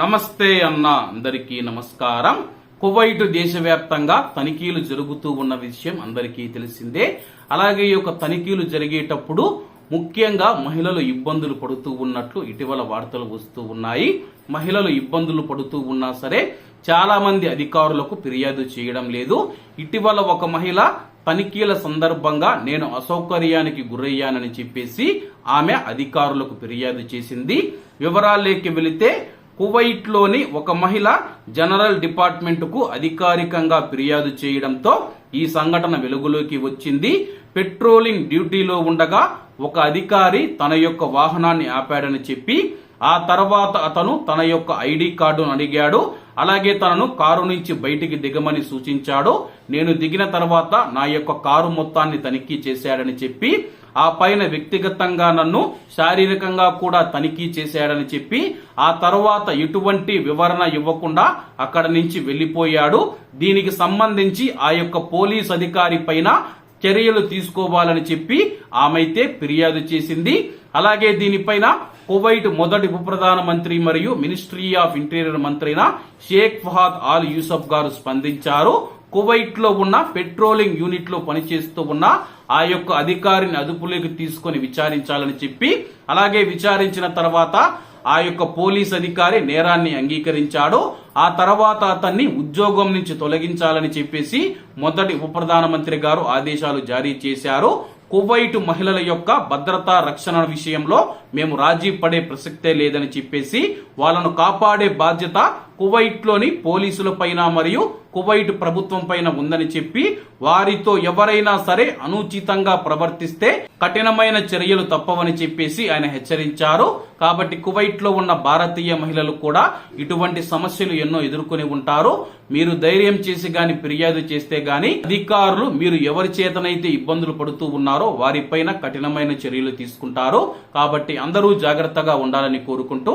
నమస్తే అన్న అందరికీ నమస్కారం. కువైట్ దేశవ్యాప్తంగా తనిఖీలు జరుగుతూ ఉన్న విషయం అందరికీ తెలిసిందే. అలాగే ఈ యొక్క తనిఖీలు జరిగేటప్పుడు ముఖ్యంగా మహిళలు ఇబ్బందులు పడుతూ ఉన్నట్లు ఇటీవల వార్తలు వస్తూ ఉన్నాయి. మహిళలు ఇబ్బందులు పడుతూ ఉన్నా సరే చాలా మంది అధికారులకు ఫిర్యాదు చేయడం లేదు. ఇటీవల ఒక మహిళ తనిఖీల సందర్భంగా నేను అసౌకర్యానికి గురయ్యానని చెప్పేసి ఆమె అధికారులకు ఫిర్యాదు చేసింది. వివరాల్లోకి వెళితే కువైట్లోని ఒక మహిళ జనరల్ డిపార్ట్మెంట్కు అధికారికంగా ఫిర్యాదు చేయడంతో ఈ సంఘటన వెలుగులోకి వచ్చింది. పెట్రోలింగ్ డ్యూటీలో ఉండగా ఒక అధికారి తన యొక్క వాహనాన్ని ఆపాడని చెప్పి ఆ తర్వాత అతను తన యొక్క ఐడి కార్డును అడిగాడు. అలాగే తనను కారు నుంచి బయటికి దిగమని సూచించాడు. నేను దిగిన తర్వాత నా యొక్క కారు మొత్తాన్ని తనిఖీ చేశాడని చెప్పి ఆ పైన వ్యక్తిగతంగా నన్ను శారీరకంగా కూడా తనిఖీ చేశాడని చెప్పి ఆ తర్వాత ఎటువంటి వివరణ ఇవ్వకుండా అక్కడ నుంచి వెళ్ళిపోయాడు దీనికి సంబంధించి ఆ యొక్క పోలీస్ అధికారి పైన చర్యలు తీసుకోవాలని చెప్పి ఆమెతే ఫిర్యాదు చేసింది. అలాగే దీనిపైన కువైట్ మొదటి ఉప ప్రధానమంత్రి మరియు మినిస్ట్రీ ఆఫ్ ఇంటీరియర్ మంత్రిన షేక్ ఫహాద్ ఆల్ యూసఫ్ గారు స్పందించారు. కువైట్లో ఉన్న పెట్రోలింగ్ యూనిట్లో పనిచేస్తూ ఉన్న ఆ యొక్క అధికారిని అదుపులోకి తీసుకొని విచారించాలని చెప్పి అలాగే విచారించిన తర్వాత ఆ యొక్క పోలీస్ అధికారి నేరాన్ని అంగీకరించాడు. ఆ తర్వాత అతన్ని ఉద్యోగం నుంచి తొలగించాలని చెప్పేసి మొదటి ఉప ప్రధానమంత్రి గారు ఆదేశాలు జారీ చేశారు. కువైట్ మహిళల యొక్క భద్రతా రక్షణ విషయంలో మేము రాజీ పడే ప్రసక్తే లేదని చెప్పేసి వాళ్ళను కాపాడే బాధ్యత కువైట్లోని పోలీసులపైన పోలీసుల పైన మరియు కువైట్ ప్రభుత్వం పైన ఉందని చెప్పి వారితో ఎవరైనా సరే అనుచితంగా ప్రవర్తిస్తే కఠినమైన చర్యలు తప్పవని చెప్పేసి ఆయన హెచ్చరించారు. కాబట్టి కువైట్లో ఉన్న భారతీయ మహిళలు కూడా ఇటువంటి సమస్యలు ఎన్నో ఎదుర్కొని ఉంటారు. మీరు ధైర్యం చేసి గాని ఫిర్యాదు చేస్తే గాని అధికారులు మీరు ఎవరి చేతనైతే ఇబ్బందులు పడుతూ ఉన్నారో వారిపైన కఠినమైన చర్యలు తీసుకుంటారు. కాబట్టి అందరూ జాగ్రత్తగా ఉండాలని కోరుకుంటూ